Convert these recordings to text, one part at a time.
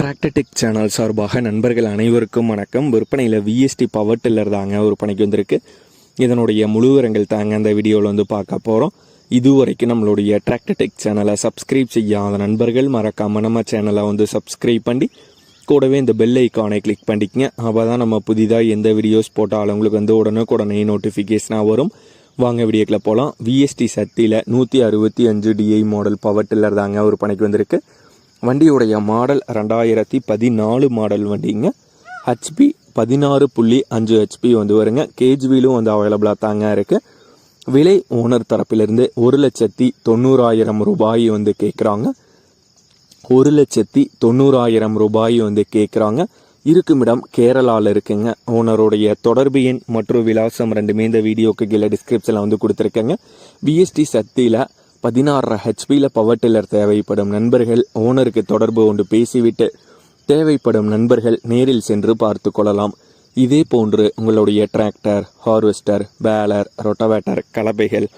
Tractor Tech channel சார்பாக நண்பர்கள் அனைவருக்கும் வணக்கம். விற்பனையில் விஎஸ்டி பவர் டில்லர் தாங்க விற்பனைக்கு வந்திருக்கு. இதனுடைய முழுவரங்கள் தாங்க அந்த வீடியோவில் வந்து பார்க்க போகிறோம் இதுவரைக்கும் நம்மளுடைய டிராக்டர்டெக் சேனலை சப்ஸ்கிரைப் செய்யாத நண்பர்கள் மறக்காமல் நம்ம சேனலை வந்து சப்ஸ்கிரைப் பண்ணி கூடவே இந்த பெல் ஐக்கானை கிளிக் பண்ணிக்கங்க. அப்போ தான் நம்ம புதிதாக எந்த வீடியோஸ் போட்டாலும் உங்களுக்கு வந்து உடனுக்குடனே நோட்டிஃபிகேஷனாக வரும். வாங்க வீடியோக்கில் போகலாம் விஎஸ்டி சக்தியில் நூற்றி அறுபத்தி அஞ்சு டிஐ மாடல் பவர் டில்லர் தாங்க பணிக்கு வந்திருக்கு. வண்டியுடைய மாடல் ரெண்டாயிரத்தி பதினாலு மாடல் வண்டிங்க. ஹெச்பி பதினாறு புள்ளி அஞ்சு ஹெச்பி வந்து வருங்க. கேஜ்விலும் வந்து அவைலபிளாக தாங்க இருக்குது விலை ஓனர் தரப்பிலிருந்து ஒரு லட்சத்தி தொண்ணூறாயிரம் ரூபாய் வந்து கேட்குறாங்க ஒரு லட்சத்தி தொண்ணூறாயிரம் ரூபாய் வந்து கேட்குறாங்க இருக்குமிடம் கேரளாவில் இருக்குங்க. ஓனருடைய தொடர்பு எண் மற்றும் விலாசம் ரெண்டுமே இந்த வீடியோக்கு கீழே டிஸ்கிரிப்ஷனில் வந்து கொடுத்துருக்கேங்க. பிஎஸ்டி சக்தியில் பதினாறு ஹெச்பியில் பவர் டில்லர் தேவைப்படும் நண்பர்கள் ஓனருக்கு தொடர்பு கொண்டு பேசிவிட்டு தேவைப்படும் நண்பர்கள் நேரில் சென்று பார்த்து கொள்ளலாம். இதே போன்று உங்களுடைய tractor harvester baler rotavator கலப்பைகள்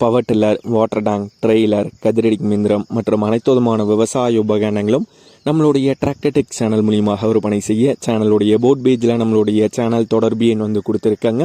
power tiller water tank trailer கதிரடி மிந்திரம் மற்றும் அனைத்து விதமான விவசாய உபகரணங்களும் நம்மளுடைய டிராக்டர்டெக் சேனல் மூலியமாக விற்பனை செய்ய சேனலுடைய போட் பேஜில் நம்மளுடைய சேனல் தொடர்பு எண் வந்து கொடுத்துருக்காங்க.